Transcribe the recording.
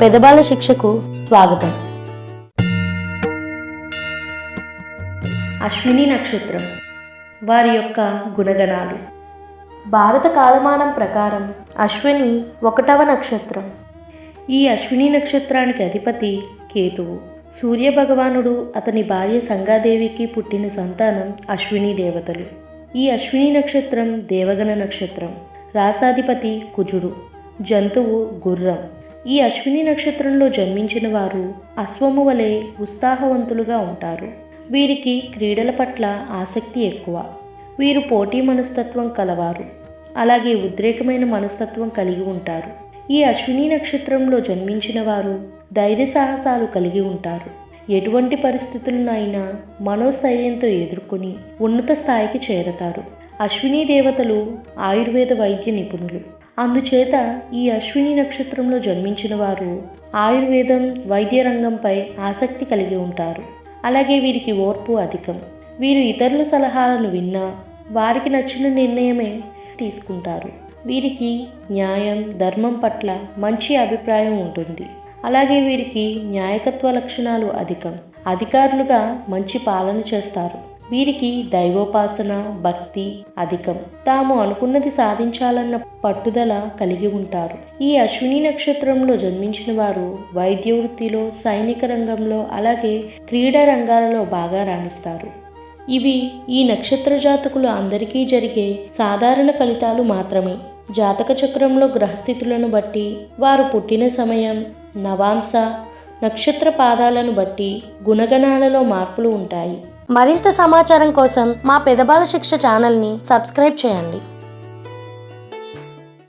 పెదబాల శిక్షకు స్వాగతం. అశ్విని నక్షత్రం. వారి యొక్క గుణగణాలు. భారత కాలమానం ప్రకారం అశ్విని ఒకటవ నక్షత్రం. ఈ అశ్విని నక్షత్రానికి అధిపతి కేతువు. సూర్య భగవానుడు అతని భార్య సంగాదేవికి పుట్టిన సంతానం అశ్విని దేవతలు. ఈ అశ్విని నక్షత్రం దేవగణ నక్షత్రం. రాసాధిపతి కుజుడు. జంతువు గుర్రం. ఈ అశ్విని నక్షత్రంలో జన్మించిన వారు అశ్వము వలె ఉత్సాహవంతులుగా ఉంటారు. వీరికి క్రీడల పట్ల ఆసక్తి ఎక్కువ. వీరు పోటీ మనస్తత్వం కలవారు. అలాగే ఉద్రేకమైన మనస్తత్వం కలిగి ఉంటారు. ఈ అశ్విని నక్షత్రంలో జన్మించిన వారు ధైర్య సాహసాలు కలిగి ఉంటారు. ఎటువంటి పరిస్థితులనైనా మనోస్థైర్యంతో ఎదుర్కొని ఉన్నత స్థాయికి చేరతారు. అశ్విని దేవతలు ఆయుర్వేద వైద్య నిపుణులు. అందుచేత ఈ అశ్విని నక్షత్రంలో జన్మించిన వారు ఆయుర్వేదం వైద్య రంగంపై ఆసక్తి కలిగి ఉంటారు. అలాగే వీరికి ఓర్పు అధికం. వీరు ఇతరుల సలహాలను విన్నా వారికి నచ్చిన నిర్ణయమే తీసుకుంటారు. వీరికి న్యాయం ధర్మం పట్ల మంచి అభిప్రాయం ఉంటుంది. అలాగే వీరికి న్యాయకత్వ లక్షణాలు అధికం. అధికారులుగా మంచి పాలన చేస్తారు. వీరికి దైవోపాసన భక్తి అధికం. తాము అనుకున్నది సాధించాలన్న పట్టుదల కలిగి ఉంటారు. ఈ అశ్విని నక్షత్రంలో జన్మించిన వారు వైద్య వృత్తిలో సైనిక రంగంలో అలాగే క్రీడా రంగాలలో బాగా రాణిస్తారు. ఇవి ఈ నక్షత్ర జాతకులు అందరికీ జరిగే సాధారణ ఫలితాలు మాత్రమే. జాతక చక్రంలో గ్రహస్థితులను బట్టి వారు పుట్టిన సమయం నవాంశ నక్షత్ర పాదాలను బట్టి గుణగణాలలో మార్పులు ఉంటాయి. మరింత సమాచారం కోసం మా పెదబాల శిక్ష ఛానల్ని సబ్స్క్రైబ్ చేయండి.